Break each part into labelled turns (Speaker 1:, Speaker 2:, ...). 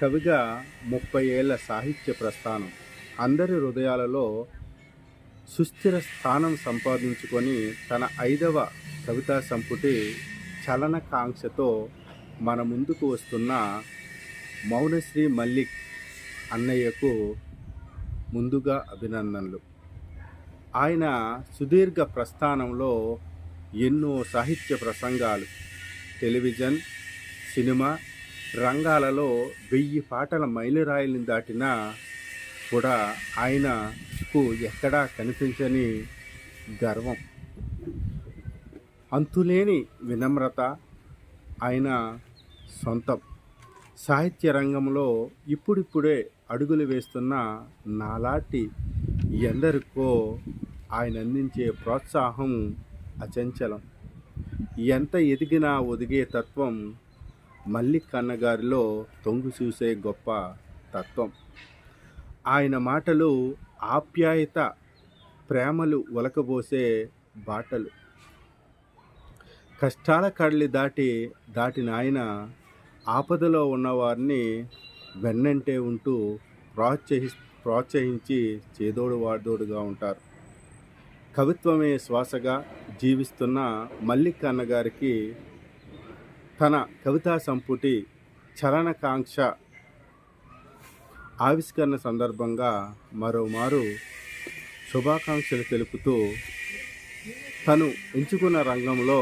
Speaker 1: కవిగా ముప్పై ఏళ్ళ సాహిత్య ప్రస్థానం అందరి హృదయాలలో సుస్థిర స్థానం సంపాదించుకొని తన ఐదవ కవితా సంపుటి చలనకాంక్షతో మన ముందుకు వస్తున్న మౌనశ్రీ మల్లిక్ అన్నయ్యకు ముందుగా అభినందనలు. ఆయన సుదీర్ఘ ప్రస్థానంలో ఎన్నో సాహిత్య ప్రసంగాలు టెలివిజన్ సినిమా రంగాలలో వెయ్యి పాటల మైలురాయిని దాటినా కూడా ఆయనకు ఎక్కడా కనిపించని గర్వం. అంతులేని వినమ్రత ఆయన సొంతం. సాహిత్య రంగంలో ఇప్పుడిప్పుడే అడుగులు వేస్తున్న నాలాటి ఎందరికో ఆయన అందించే ప్రోత్సాహం అచంచలం. ఎంత ఎదిగినా ఒదిగే తత్వం మల్లిక్ అన్నగారిలో తొంగు చూసే గొప్ప తత్వం. ఆయన మాటలు ఆప్యాయత ప్రేమలు ఒలకబోసే బాటలు. కష్టాల కడలి దాటి దాటిన ఆయన ఆపదలో ఉన్నవారిని వెన్నంటే ఉంటూ ప్రోత్సహి ప్రోత్సహించి చేదోడు వాదోడుగా ఉంటారు. కవిత్వమే శ్వాసగా జీవిస్తున్న మల్లిక్ అన్నగారికి తన కవితా సంపుటి చలనకాంక్ష ఆవిష్కరణ సందర్భంగా మరోమారు శుభాకాంక్షలు తెలుపుతూ తను ఎంచుకున్న రంగంలో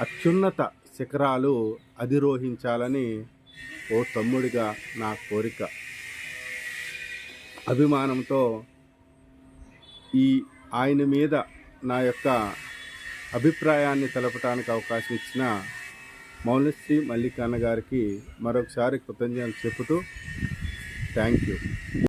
Speaker 1: అత్యున్నత శిఖరాలు అధిరోహించాలని ఓ తమ్ముడిగా నా కోరిక. అభిమానంతో ఈ ఆయన మీద నా యొక్క అభిప్రాయాన్ని తెలపడానికి అవకాశం ఇచ్చిన మౌనశ్రీ మల్లికాన్న గారికి మరొకసారి కృతజ్ఞతలు చెబుతూ థ్యాంక్ యూ.